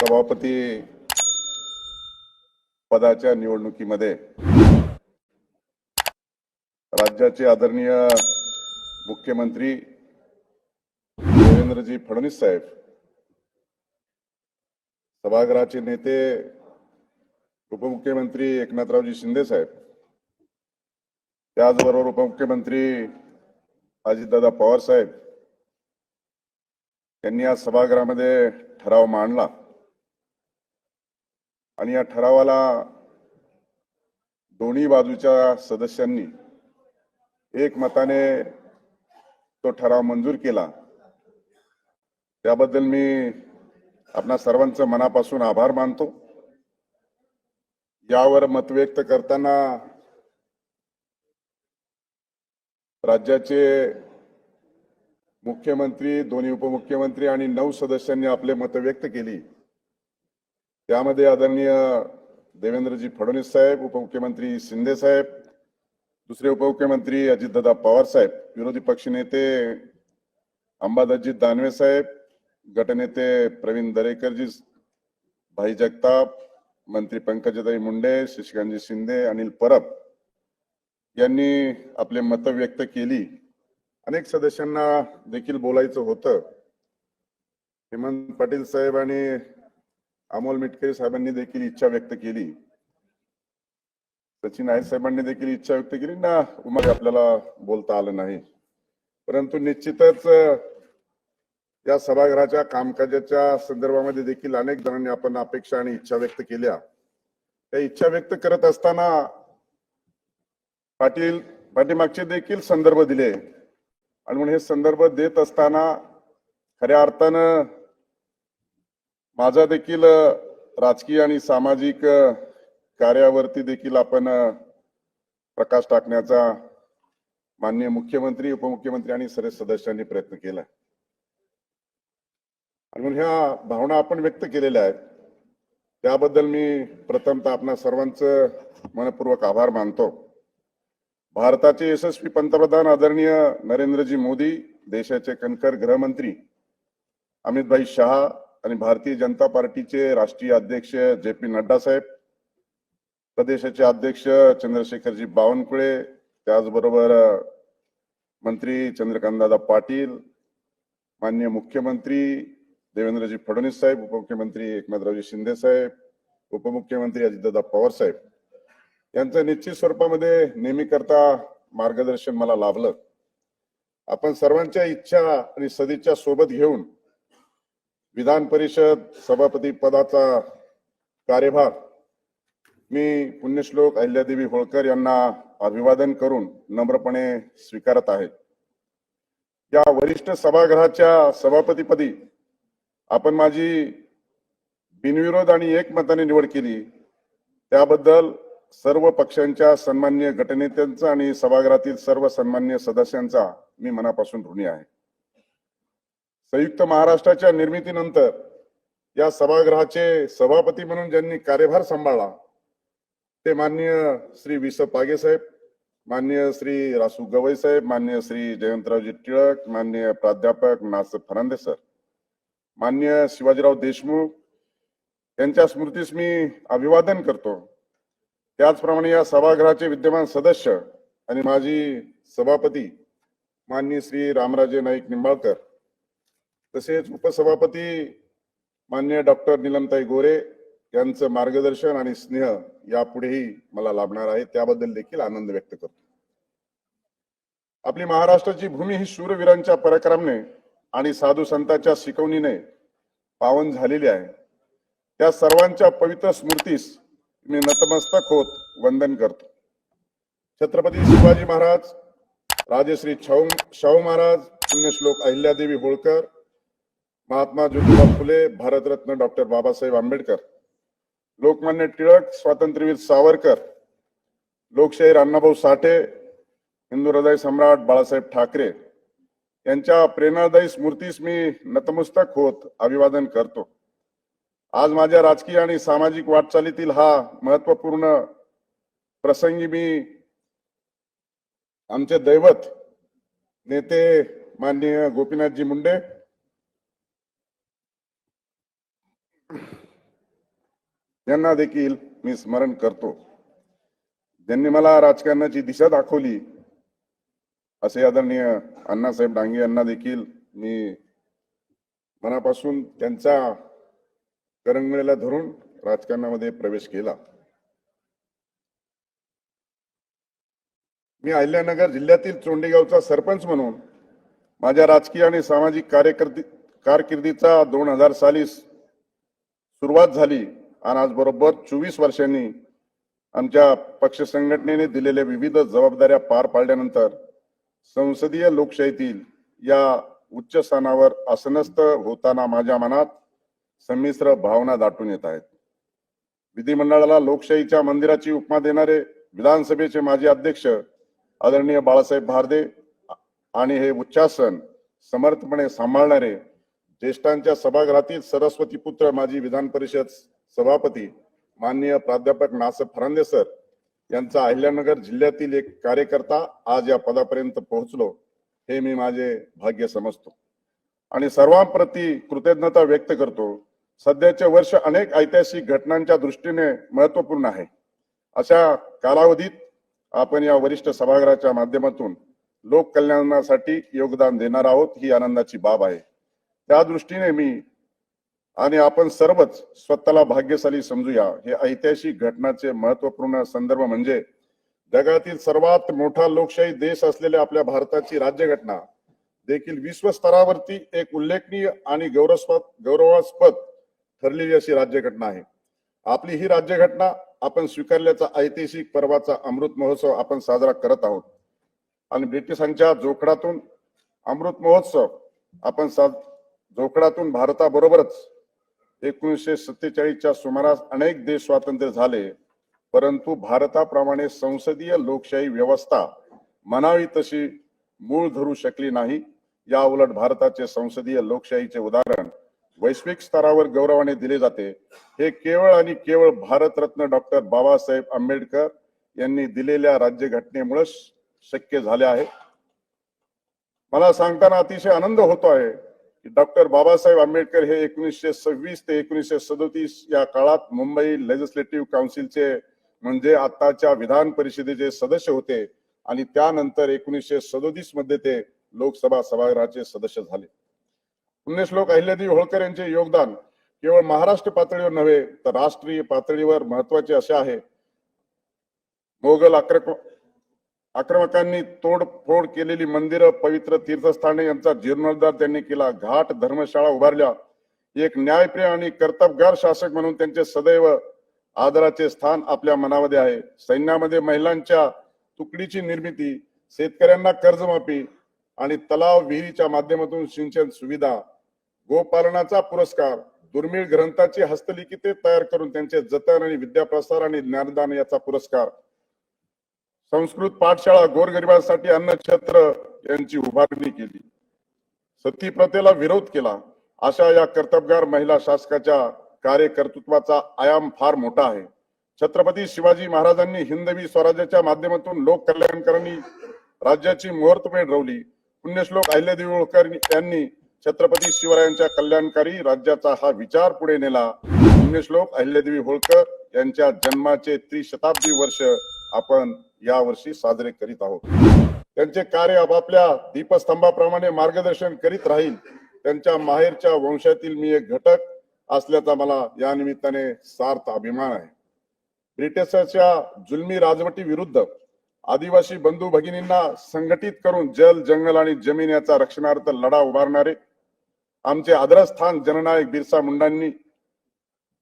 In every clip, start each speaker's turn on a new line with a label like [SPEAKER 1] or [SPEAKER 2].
[SPEAKER 1] सभापती पदाच्या निवडणुकीमध्ये राज्याचे आदरणीय मुख्यमंत्री देवेंद्रजी फडणवीस साहेब सभागृहाचे नेते उपमुख्यमंत्री एकनाथरावजी शिंदे साहेब त्याचबरोबर उपमुख्यमंत्री अजितदादा पवार साहेब यांनी आज सभागृहामध्ये ठराव मांडला. आणि या ठरावाला दोन्ही बाजूच्या सदस्यांनी एकमताने तो ठराव मंजूर केला. त्याबद्दल मी आपणा सर्वांचं मनापासून आभार मानतो. यावर मत व्यक्त करताना राज्याचे मुख्यमंत्री दोन्ही उपमुख्यमंत्री आणि नऊ सदस्यांनी आपले मत व्यक्त केली. त्यामध्ये आदरणीय देवेंद्रजी फडणवीस साहेब उपमुख्यमंत्री शिंदे साहेब दुसरे उपमुख्यमंत्री अजितदादा पवार साहेब विरोधी पक्षनेते अंबादासजी दानवे साहेब गटनेते प्रवीण दरेकरजी भाई जगताप मंत्री पंकजाताई मुंडे शशिकांतजी शिंदे अनिल परब यांनी आपले मत व्यक्त केली. अनेक सदस्यांना देखील बोलायचं होतं. हेमंत पाटील साहेब आणि अमोल मिटकरी साहेबांनी देखील इच्छा व्यक्त केली. सचिन आहे साहेबांनी देखील इच्छा व्यक्त केली. ना मग आपल्याला बोलता आलं नाही. परंतु निश्चितच या सभागृहाच्या कामकाजाच्या संदर्भामध्ये देखील अनेक जणांनी आपण अपेक्षा आणि इच्छा व्यक्त केल्या. त्या इच्छा व्यक्त करत असताना पाटील पाठीमागचे देखील संदर्भ दिले. आणि म्हणून हे संदर्भ देत असताना खऱ्या अर्थानं माझा देखील राजकीय आणि सामाजिक कार्यावरती देखील आपण प्रकाश टाकण्याचा माननीय मुख्यमंत्री उपमुख्यमंत्री आणि सर्व सदस्यांनी प्रयत्न केला. आणि म्हणून ह्या भावना आपण व्यक्त केलेल्या आहेत. त्याबद्दल मी प्रथमतः आपणा सर्वांचं मनपूर्वक आभार मानतो. भारताचे यशस्वी पंतप्रधान आदरणीय नरेंद्रजी मोदी देशाचे कणखर गृहमंत्री अमितभाई शहा आणि भारतीय जनता पार्टीचे राष्ट्रीय अध्यक्ष जे पी नड्डा साहेब प्रदेशाचे अध्यक्ष चंद्रशेखरजी बावनकुळे त्याचबरोबर मंत्री चंद्रकांतदादा पाटील माननीय मुख्यमंत्री देवेंद्रजी फडणवीस साहेब उपमुख्यमंत्री एकनाथरावजी शिंदे साहेब उपमुख्यमंत्री अजितदादा पवार साहेब. यांचं निश्चित स्वरूपामध्ये नेहमी करता मार्गदर्शन मला लाभलं. आपण सर्वांच्या इच्छा आणि सदिच्छा सोबत घेऊन विधान परिषद सभापती पदाचा कार्यभार मी पुण्यश्लोक अहिल्यादेवी होळकर यांना अभिवादन करून नम्रपणे स्वीकारत आहे. या वरिष्ठ सभागृहाच्या सभापतीपदी आपण माझी बिनविरोध आणि एकमताने निवड केली. त्याबद्दल सर्व पक्षांच्या सन्मान्य गटनेत्यांचा आणि सभागृहातील सर्व सन्मान्य सदस्यांचा मी मनापासून ऋणी आहे. संयुक्त महाराष्ट्राच्या निर्मितीनंतर या सभागृहाचे सभापती म्हणून ज्यांनी कार्यभार सांभाळला ते माननीय श्री वि स पागे साहेब माननीय श्री रासू गवई साहेब माननीय श्री जयंतरावजी टिळक माननीय प्राध्यापक नास फरांदे सर माननीय शिवाजीराव देशमुख यांच्या स्मृतीस मी अभिवादन करतो. त्याचप्रमाणे या सभागृहाचे विद्यमान सदस्य आणि माजी सभापती माननीय श्री रामराजे नाईक निंबाळकर तसेच उपसभापती मान्य डॉक्टर निलमताई गोरे यांचं मार्गदर्शन आणि स्नेह यापुढेही मला लाभणार आहे. त्याबद्दल देखील आनंद व्यक्त करतो. आपली महाराष्ट्राची भूमी ही शूरवीरांच्या पराक्रमाने आणि साधू संतांच्या शिकवणीने पावन झालेली आहे. त्या सर्वांच्या पवित्र स्मृतीस मी नतमस्तक होत वंदन करतो. छत्रपती शिवाजी महाराज राजश्री शाहू शाहू महाराज पुण्यश्लोक अहिल्यादेवी होळकर महात्मा ज्योतिबा फुले भारतरत्न डॉक्टर बाबासाहेब आंबेडकर लोकमान्य टिळक स्वातंत्र्यवीर सावरकर लोकशाहीर अण्णाभाऊ साठे हिंदू हृदय सम्राट बाळासाहेब ठाकरे यांच्या प्रेरणादायी स्मृतीस मी नतमस्तक होत अभिवादन करतो. आज माझ्या राजकीय आणि सामाजिक वाटचालीतील हा महत्त्वपूर्ण प्रसंगी मी आमचे दैवत नेते माननीय गोपीनाथजी मुंडे यांना देखील मी स्मरण करतो. ज्यांनी मला राजकारणाची दिशा दाखवली असे आदरणीय अण्णासाहेब डांगे यांना देखील मी मनापासून त्यांचा करंगळीला धरून राजकारणामध्ये प्रवेश केला. मी अहिल्यानगर जिल्ह्यातील चोंडेगावचा सरपंच म्हणून माझ्या राजकीय आणि सामाजिक कार्यकर्ती कारकिर्दीचा दोन हजार साली सुरुवात झाली. आणि आज बरोबर चोवीस वर्षांनी आमच्या पक्ष संघटनेने दिलेल्या विविध जबाबदाऱ्या पार पाडल्यानंतर संसदीय लोकशाहीतील या उच्च स्थानावर आसनस्थ होताना माझ्या मनात संमिश्र भावना दाटून येत आहेत. विधिमंडळाला लोकशाहीच्या मंदिराची उपमा देणारे विधानसभेचे माजी अध्यक्ष आदरणीय बाळासाहेब भारदे आणि हे उच्चासन समर्थपणे सांभाळणारे ज्येष्ठांच्या सभागृहातील सरस्वती पुत्र माजी विधान परिषद सभापती माननीय प्राध्यापक नासर फरांदे सर यांचा अहिल्यानगर जिल्ह्यातील एक कार्यकर्ता आज या पदापर्यंत पोहोचलो हे मी माझे भाग्य समजतो. आणि सर्वांप्रती कृतज्ञता व्यक्त करतो. सध्याचे वर्ष अनेक ऐतिहासिक घटनांच्या दृष्टीने महत्त्वपूर्ण आहे. अशा कालावधीत आपण या वरिष्ठ सभागृहाच्या माध्यमातून लोक कल्याणासाठी योगदान देणार आहोत ही आनंदाची बाब आहे. त्या दृष्टीने मी आणि आपण सर्वच स्वतःला भाग्यशाली समजूया. हे ऐतिहासिक घटनाचे महत्त्वपूर्ण संदर्भ म्हणजे जगातील सर्वात मोठा लोकशाही देश असलेल्या आपल्या भारताची राज्यघटना. देखील विश्व स्तरावरती एक उल्लेखनीय आणि गौरवस्पद गौरवास्पद ठरलेली अशी राज्यघटना आहे. आपली ही राज्यघटना आपण स्वीकारल्याचा ऐतिहासिक पर्वाचा अमृत महोत्सव आपण साजरा करत आहोत. आणि ब्रिटिशांच्या जोखडातून अमृत महोत्सव आपण सा जोखडातून भारताबरोबरच एकोणीसशे सत्तेचाळीसच्या सुमारास अनेक देश स्वातंत्र्य झाले परंतु भारताप्रमाणे संसदीय लोकशाही व्यवस्था म्हणावी तशी मूळ धरू शकली नाही. या उलट भारताचे संसदीय लोकशाहीचे उदाहरण वैश्विक स्तरावर गौरवाने दिले जाते. हे केवळ आणि केवळ भारतरत्न डॉक्टर बाबासाहेब आंबेडकर यांनी दिलेल्या राज्यघटनेमुळे शक्य झाले आहे. मला सांगताना अतिशय आनंद होतो आहे डॉक्टर बाबासाहेब आंबेडकर हे एकोणीसशे सव्वीस ते एकोणीसशे सदोतीस या काळात मुंबई लेजिस्लेटिव्ह काउन्सिलचे म्हणजे आताच्या विधान परिषदेचे सदस्य होते. आणि त्यानंतर एकोणीसशे सदोतीसमध्ये ते लोकसभा सभागृहाचे सदस्य झाले. पुण्यश्लोक अहिल्यादेवी होळकर यांचे योगदान केवळ महाराष्ट्र पातळीवर नव्हे तर राष्ट्रीय पातळीवर महत्त्वाचे असे आहे. मोगल आक्रमक आक्रमकांनी तोडफोड केलेली मंदिरं पवित्र तीर्थस्थाने यांचा जीर्णोद्धार त्यांनी केला. घाट धर्मशाळा उभारल्या. एक न्यायप्रिय आणि कर्तबगार शासक म्हणून त्यांचे सदैव आदराचे स्थान आपल्या मनामध्ये आहे. सैन्यामध्ये महिलांच्या तुकडीची निर्मिती शेतकऱ्यांना कर्जमाफी आणि तलाव विहिरीच्या माध्यमातून सिंचन सुविधा गोपालनाचा पुरस्कार दुर्मिळ ग्रंथाची हस्तलिखिते तयार करून त्यांचे जतन आणि विद्याप्रसार आणि ज्ञानदान याचा पुरस्कार संस्कृत पाठशाळा गोरगरिबांसाठी अन्नछत्र यांची उभारणी केली. सती प्रथेला विरोध केला. अशा या कर्तबगार महिला शासकाच्या कार्यकर्तृत्वाचा आयाम फार मोठा आहे. छत्रपती शिवाजी महाराजांनी हिंदवी स्वराज्याच्या माध्यमातून लोक कल्याणकारांनी राज्याची मुहूर्तमेढ रवली पुण्यश्लोक अहिल्यादेवी होळकर यांनी छत्रपती शिवरायांच्या कल्याणकारी राज्याचा हा विचार पुढे नेला. पुण्यश्लोक अहिल्यादेवी होळकर यांच्या जन्माचे त्रिशताब्दी वर्ष आपण या वर्षी साजरे करीत आहोत. त्यांचे कार्य आपापल्या दीपस्तंभाप्रमाणे मार्गदर्शन करीत राहील. त्यांच्या माहेरच्या वंशातील मी एक घटक असल्याचा मला या निमित्ताने सार्थ अभिमान आहे. ब्रिटिशांच्या जुलमी राजवटी विरुद्ध आदिवासी बंधू भगिनींना संघटित करून जल जंगल आणि जमीन याचा रक्षणार्थ लढा उभारणारे आमचे आदरस्थान जननायक बिरसा मुंडांनी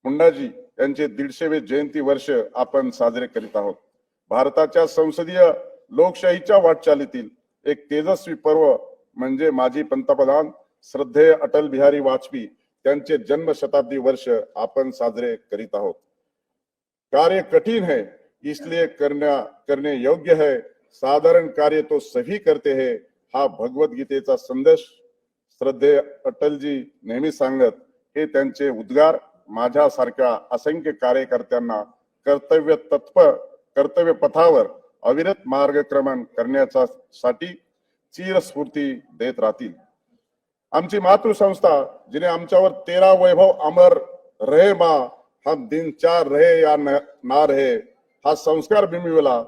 [SPEAKER 1] मुंडाजी यांचे दीडशेवे जयंती वर्ष आपण साजरे करीत आहोत. भारताच्या संसदीय लोकशाहीच्या वाटचालीतील एक तेजस्वी पर्व म्हणजे माजी पंतप्रधान श्रद्धेय अटल बिहारी वाजपेयी त्यांचे जन्म शताब्दी वर्ष आपण साजरे करीत आहोत. कार्य कठिन है इसलिए करना करणे योग्य है साधारण कार्य तो सभी करते है हा भगवद्गीतेचा संदेश श्रद्धेय अटलजी नेहमी सांगत हे त्यांचे उद्गार माझ्यासारख्या असंख्य कार्यकर्त्यांना कर्तव्य तत्पर कर्तव्य पथावर अविरत मार्गक्रमण करण्याचा साठी चिरस्फूर्ती देत राहतील. आमची मातृसंस्था जिने आमच्यावर तेरा वैभव अमर रहे मा हम दिन चार रहे या ना रहे हा संस्कार बिंबिवला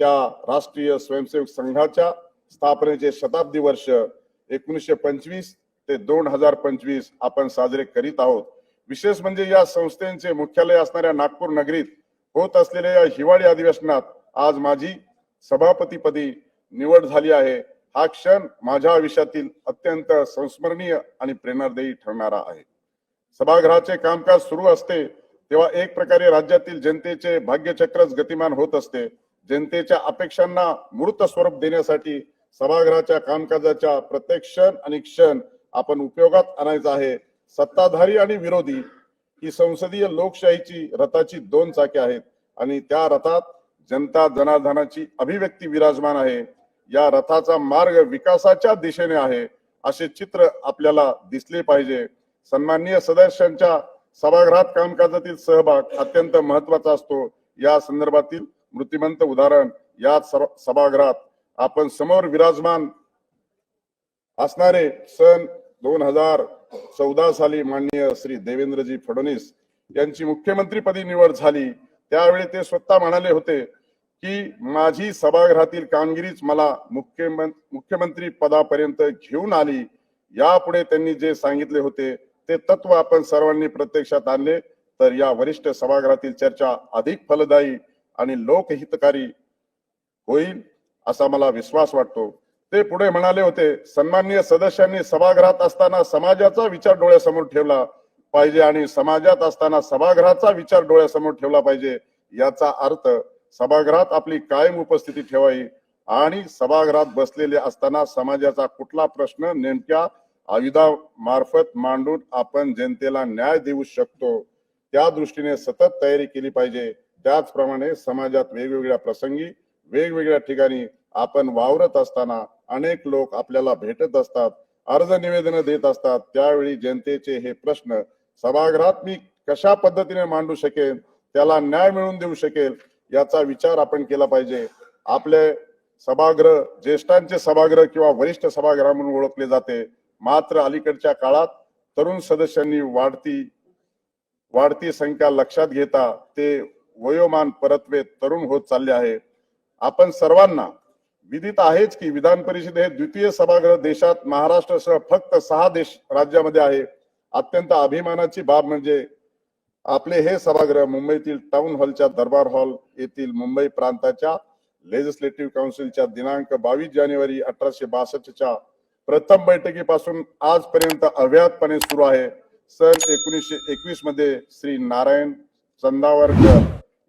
[SPEAKER 1] त्या राष्ट्रीय स्वयंसेवक संघाच्या स्थापनेचे शताब्दी वर्ष एकोणीसशे पंचवीस ते दोन हजार पंचवीस आपण साजरे करीत आहोत. विशेष म्हणजे या संस्थेचे मुख्यालय असणाऱ्या नागपूर नगरीत होत असलेल्या या हिवाळी अधिवेशनात आज माझी सभापतीपदी निवड झाली आहे. हा क्षण माझ्या आयुष्यातील अत्यंत संस्मरणीय आणि प्रेरणादायी ठरणारा आहे. सभागृहाचे कामकाज सुरू असते तेव्हा एक प्रकारे राज्यातील जनतेचे भाग्यचक्रच गतिमान होत असते. जनतेच्या अपेक्षांना मूर्त स्वरूप देण्यासाठी सभागृहाच्या कामकाजाच्या प्रत्येक क्षण आणि क्षण आपण उपयोगात आणायचा आहे. सत्ताधारी आणि विरोधी ही संसदीय लोकशाहीची रथाची दोन चाके आहेत आणि त्या रथात जनता जनार्दनाची अभिव्यक्ती विराजमान आहे. या रथाचा मार्ग विकासाच्या दिशेने आहे असे चित्र आपल्याला दिसले पाहिजे. सन्माननीय सदस्यांच्या सभागृहात कामकाजातील सहभाग अत्यंत महत्त्वाचा असतो. या संदर्भातील मृत्यूमंत उदाहरण या सभागृहात आपण समोर विराजमान असणारे सन दोन हजार चौदा साली माननीय श्री देवेंद्रजी फडणवीस यांची मुख्यमंत्रीपदी निवड झाली. त्यावेळी ते स्वतः म्हणाले होते की माझी सभागृहातील कामगिरीच मला मुख्यमंत्री पदापर्यंत घेऊन आली. यापुढे त्यांनी जे सांगितले होते ते तत्व आपण सर्वांनी प्रत्यक्षात आणले. तर या वरिष्ठ सभागृहातील चर्चा अधिक फलदायी आणि लोकहितकारी होईल असा मला विश्वास वाटतो. ते पुढे म्हणाले होते सन्माननीय सदस्यांनी सभागृहात असताना समाजाचा विचार डोळ्यासमोर ठेवला पाहिजे आणि समाजात असताना सभागृहाचा विचार डोळ्यासमोर ठेवला पाहिजे याचा अर्थ सभागृहात आपली कायम उपस्थिती ठेवावी आणि सभागृहात बसलेले असताना समाजाचा कुठला प्रश्न नेमक्या आयुधा मार्फत मांडून आपण जनतेला न्याय देऊ शकतो त्या दृष्टीने सतत तयारी केली पाहिजे. त्याचप्रमाणे समाजात वेगवेगळ्या प्रसंगी वेगवेगळ्या ठिकाणी आपण वावरत असताना अनेक लोक आपल्याला भेटत असतात अर्ज निवेदन देत असतात त्यावेळी जनतेचे हे प्रश्न सभागृहात मी कशा पद्धतीने मांडू शकेल त्याला न्याय मिळवून देऊ शकेल याचा विचार आपण केला पाहिजे. आपले सभागृह ज्येष्ठांचे सभागृह किंवा वरिष्ठ सभागृह म्हणून ओळखले जाते. मात्र अलीकडच्या काळात तरुण सदस्यांनी वाढती वाढती संख्या लक्षात घेता ते वयोमान परत्वे तरुण होत चालले आहे. आपण सर्वांना विदित आहेच की विधान परिषद हे द्वितीय सभागृह देशात महाराष्ट्रासह फक्त सहा देश राज्यामध्ये आहे. अत्यंत अभिमानाची बाब म्हणजे आपले हे सभागृह मुंबईतील टाउन हॉलच्या दरबार हॉल येथील मुंबई प्रांताच्या लेजिस्लेटिव्ह काउन्सिलच्या दिनांक बावीस जानेवारी अठराशे बासष्टच्या प्रथम बैठकीपासून आजपर्यंत अव्याहतपणे सुरू आहे. सन एकोणीसशे एकवीसमध्ये श्री नारायण चंदावरकर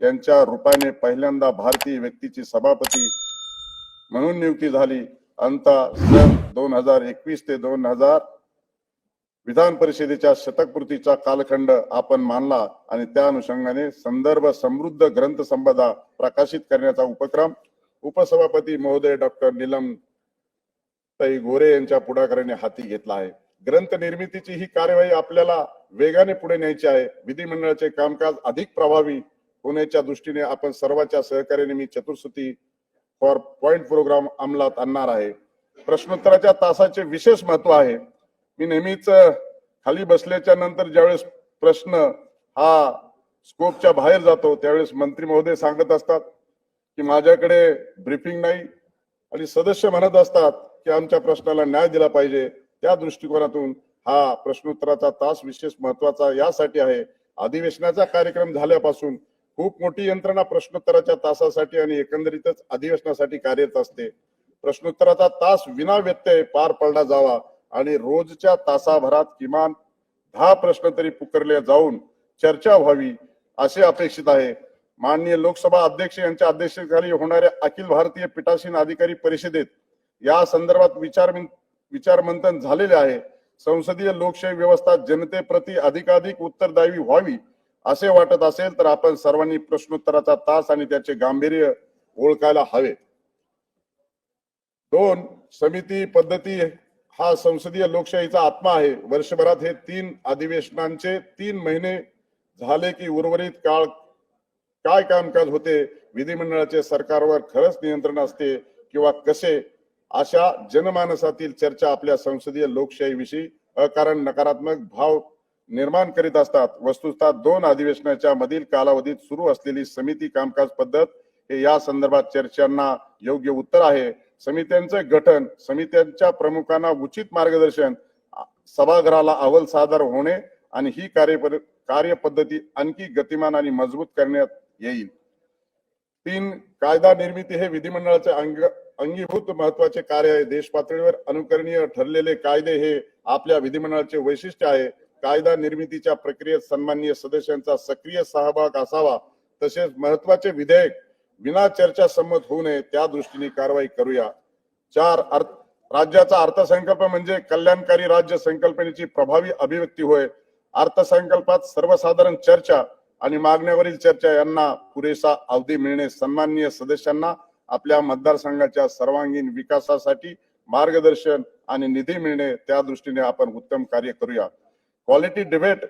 [SPEAKER 1] यांच्या रूपाने पहिल्यांदा भारतीय व्यक्तीची सभापती म्हणून नियुक्ती झाली. अंता सन दोन हजार एकवीस ते दोन हजार विधान परिषदेच्या शतकपूर्तीचा कालखंड आपण मानला आणि त्या अनुषंगाने संदर्भ समृद्ध ग्रंथ संपदा प्रकाशित करण्याचा उपक्रम उपसभापती महोदय डॉक्टर नीलम ताई गोरे यांच्या पुढाकाराने हाती घेतला आहे. ग्रंथ निर्मितीची ही कार्यवाही आपल्याला वेगाने पुढे न्यायची आहे. विधिमंडळाचे कामकाज अधिक प्रभावी होण्याच्या दृष्टीने आपण सर्वांच्या सहकार्याने मी चतुर्सुती फॉर पॉइंट प्रोग्राम अंमलात आणणार आहे. प्रश्नोत्तराच्या तासाचे विशेष महत्त्व आहे. मी नेहमीच खाली बसल्याच्या नंतर ज्यावेळेस प्रश्न हा स्कोपच्या बाहेर जातो त्यावेळेस मंत्री महोदय सांगत असतात की माझ्याकडे ब्रीफिंग नाही आणि सदस्य म्हणत असतात की आमच्या प्रश्नाला न्याय दिला पाहिजे. त्या दृष्टिकोनातून हा प्रश्नोत्तराचा तास विशेष महत्त्वाचा यासाठी आहे. अधिवेशनाचा कार्यक्रम झाल्यापासून खूप मोठी यंत्रणा प्रश्नोत्तराच्या तासासाठी आणि एकंदरीतच अधिवेशनासाठी कार्यरत असते. प्रश्नोत्तराचा तास विना व्यत्यय पार पडला जावा आणि रोजच्या तासाभरात किमान दहा प्रश्न तरी पुकारले जाऊन चर्चा व्हावी असे अपेक्षित आहे. माननीय लोकसभा अध्यक्ष यांच्या अध्यक्षतेखाली होणाऱ्या अखिल भारतीय पीठासीन अधिकारी परिषदेत या संदर्भात विचार विचार मंथन झालेले आहे. संसदीय लोकशाही व्यवस्था जनतेप्रती अधिकाधिक उत्तरदायी व्हावी असे वाटत असेल तर आपण सर्वांनी प्रश्नोत्तराचा तास आणि त्याचे गांभीर्य ओळखायला हवे. दोन समिती पद्धती हा संसदीय लोकशाहीचा आत्मा आहे. वर्षभरात हे तीन अधिवेशनांचे तीन महिने झाले की उर्वरित काळ काय कामकाज होते? विधिमंडळाचे सरकारवर खरंच नियंत्रण असते किंवा कसे? अशा जनमानसातील चर्चा आपल्या संसदीय लोकशाहीविषयी अकारण नकारात्मक भाव निर्माण करीत असतात. वस्तुस्था दोन अधिवेशनाच्या मधील कालावधीत सुरू असलेली समिती कामकाज पद्धत हे या संदर्भात चर्चांना योग्य उत्तर आहे. समित्यांचे गठन समित्यांच्या प्रमुखांना उचित मार्गदर्शन सभागृहाला अहवाल सादर होणे आणि ही कार्य कार्यपद्धती आणखी गतिमान आणि मजबूत करण्यात येईल. तीन कायदा निर्मिती हे विधिमंडळाचे अंग अंगीभूत महत्त्वाचे कार्य आहे. देश पातळीवर अनुकरणीय ठरलेले कायदे हे आपल्या विधिमंडळाचे वैशिष्ट्य आहे. कायदा निर्मितीच्या प्रक्रियेत सन्माननीय सदस्यांचा सक्रिय सहभाग असावा तसेच महत्त्वाचे विधेयक विना चर्चा संमत होऊ नये त्या दृष्टीने कारवाई करूया. चार अर्थ राज्याचा अर्थसंकल्प म्हणजे कल्याणकारी राज्य संकल्पनेची प्रभावी अभिव्यक्ती होय. अर्थसंकल्पात सर्वसाधारण चर्चा आणि मागण्यावरील चर्चा यांना पुरेसा अवधी मिळणे सन्माननीय सदस्यांना आपल्या मतदारसंघाच्या सर्वांगीण विकासासाठी मार्गदर्शन आणि निधी मिळणे त्या दृष्टीने आपण उत्तम कार्य करूया. Quality debate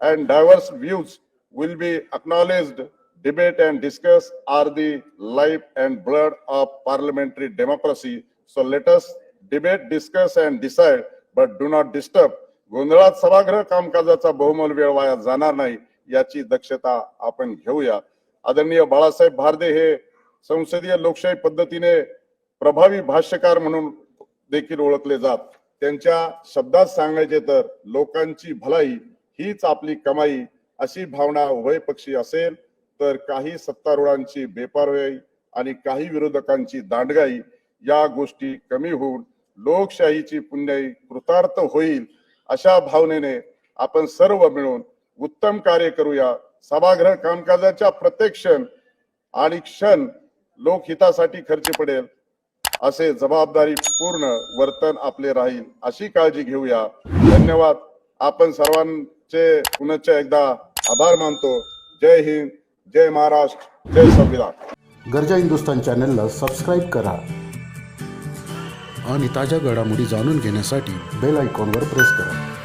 [SPEAKER 1] and diverse views will be acknowledged. debate and discuss are the life and blood of parliamentary democracy. So let us debate, discuss and decide, but do not disturb. गोंधळात सभागृह कामकाजाचा बहुमोल वेळ वाया जाणार नाही याची दक्षता आपण घेऊया आदरणीय बाळासाहेब भारदे हे संसदीय लोकशाही पद्धतीने प्रभावी भाष्यकार म्हणून देखील ओळखले जात त्यांच्या शब्दात सांगायचे तर लोकांची भलाई हीच आपली कमाई अशी भावना उभयपक्षी असेल तर काही सत्तारूढांची बेपारवाई आणि काही विरोधकांची दांडगाई या गोष्टी कमी होऊन लोकशाहीची पुण्याई कृतार्थ होईल अशा भावनेने आपण सर्व मिळून उत्तम कार्य करूया. सभागृह कामकाजाच्या प्रत्येक क्षण आणि क्षण लोकहितासाठी खर्च पडेल. असे जबाबदारी पूर्ण वर्तन आपले राहील अशी काळजी घेऊया. धन्यवाद. आपण सर्वांचे पुनश्च एकदा आभार मानतो. जय हिंद जय महाराष्ट्र जय संविधान.
[SPEAKER 2] गरजा हिंदुस्तान चॅनलला सबस्क्राईब करा
[SPEAKER 3] आणि ताज्या घडामोडी जाणून घेण्यासाठी
[SPEAKER 2] बेल आयकॉनवर प्रेस करा.